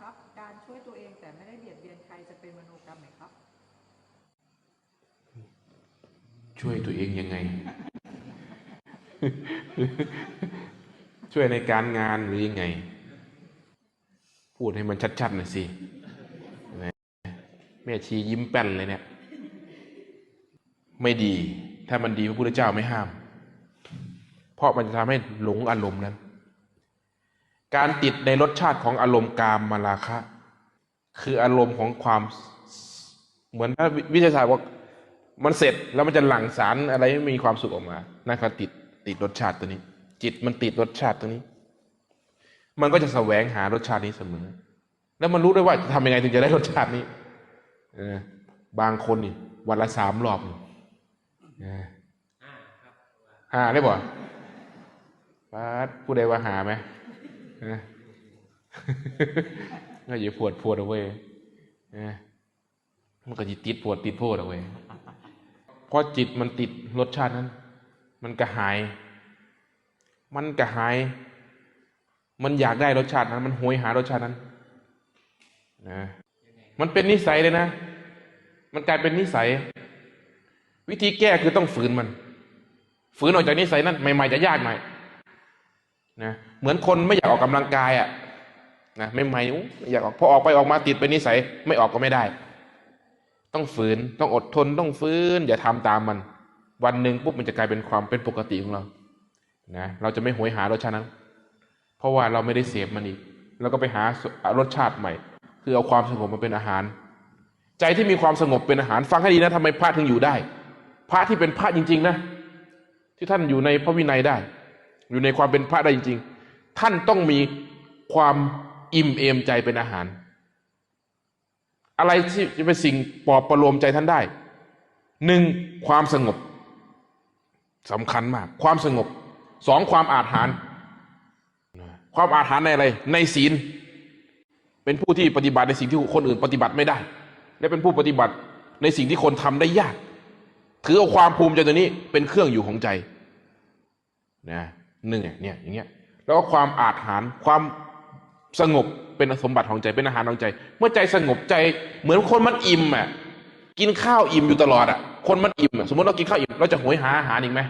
ครับ การช่วยตัวเองแต่ไม่ได้เบียดเบียนใครจะเป็นมโนกรรมไหมครับ ช่วยตัวเองยังไง ช่วยในการงานหรือยังไง พูดให้มันชัดๆหน่อยสิแม่ชียิ้มแป้นเลยเนี่ย ไม่ดี ถ้ามันดีพระพุทธเจ้าไม่ห้าม เพราะมันจะทำให้หลงอารมณ์นั้น การติดในรสชาติของอารมณ์กามมาราคะ คืออารมณ์ของความเหมือนถ้าวิทยาศาสตร์ว่ามันเสร็จแล้วมันจะหลั่งสารอะไรให้มีความสุขออกมานะครับติดติดรสชาติตัวนี้ จิตมันติดรสชาติตัวนี้ มันก็จะแสวงหารสชาตินี้เสมอ แล้วมันรู้ด้วยว่าจะทำยังไงถึงจะได้รสชาตินี้บางคนนี่วันละสามรอบหาได้บ่ป้าดผู้ใดว่าหาไหม เออก็อย่าปวดปวดเอาไว้ยเออมันก็จะติดปวดติดโพดเอาไว้เพราะจิตมันติดรสชาตินั้น มันกระหาย มันกระหาย มันอยากได้รสชาตินั้น มันโหยหารสชาตินั้นนะมันเป็นนิสัยเลยนะ มันกลายเป็นนิสัย วิธีแก้คือต้องฝืนมัน ฝืนออกจากนิสัยนั้นใหม่ๆจะยากหน่อย นะเหมือนคนไม่อยากออกกำลังกายอะนะไม่ใหม่อู้ไม่อยากออกพอออกไปออกมาติดเป็นนิสัยไม่ออกก็ไม่ได้ ต้องฝืนต้องอดทนต้องฝืน อย่าทำตามมัน วันหนึ่งปุ๊บมันจะกลายเป็นความเป็นปกติของเรานะเราจะไม่โหยหารสชาตินั้น เพราะว่าเราไม่ได้เสพมันอีกเราก็ไปหารสชาติใหม่ คือเอาความสงบมาเป็นอาหาร ใจที่มีความสงบเป็นอาหารฟังให้ดีนะทำไมพระถึงอยู่ได้ พระที่เป็นพระจริง ๆ นะ ที่ท่านอยู่ในพระวินัยได้ อยู่ในความเป็นพระได้จริง ๆ ท่านต้องมีความอิ่มเอมใจเป็นอาหาร อะไรที่จะเป็นสิ่งปลอบประโลมใจท่านได้หนึ่งความสงบสำคัญมาก ความสงบสองความอาถรรพ์ความอาถรรพ์ในอะไร ในศีล เป็นผู้ที่ปฏิบัติในสิ่งที่คนอื่นปฏิบัติไม่ได้ และเป็นผู้ปฏิบัติในสิ่งที่คนทำได้ยาก ถือเอาความภูมิใจตัวนี้เป็นเครื่องอยู่ของใจนะ หนึ่งเนี่ยอย่างเงี้ยแล้วก็ความอาจหารความสงบเป็นสมบัติของใจเป็นอาหารของใจ เมื่อใจสงบใจเหมือนคนมันอิ่มอะกินข้าวอิ่มอยู่ตลอดอะคนมันอิ่มอะสมมติเรากินข้าวอิ่มเราจะหวยหาอาหารอีกไหม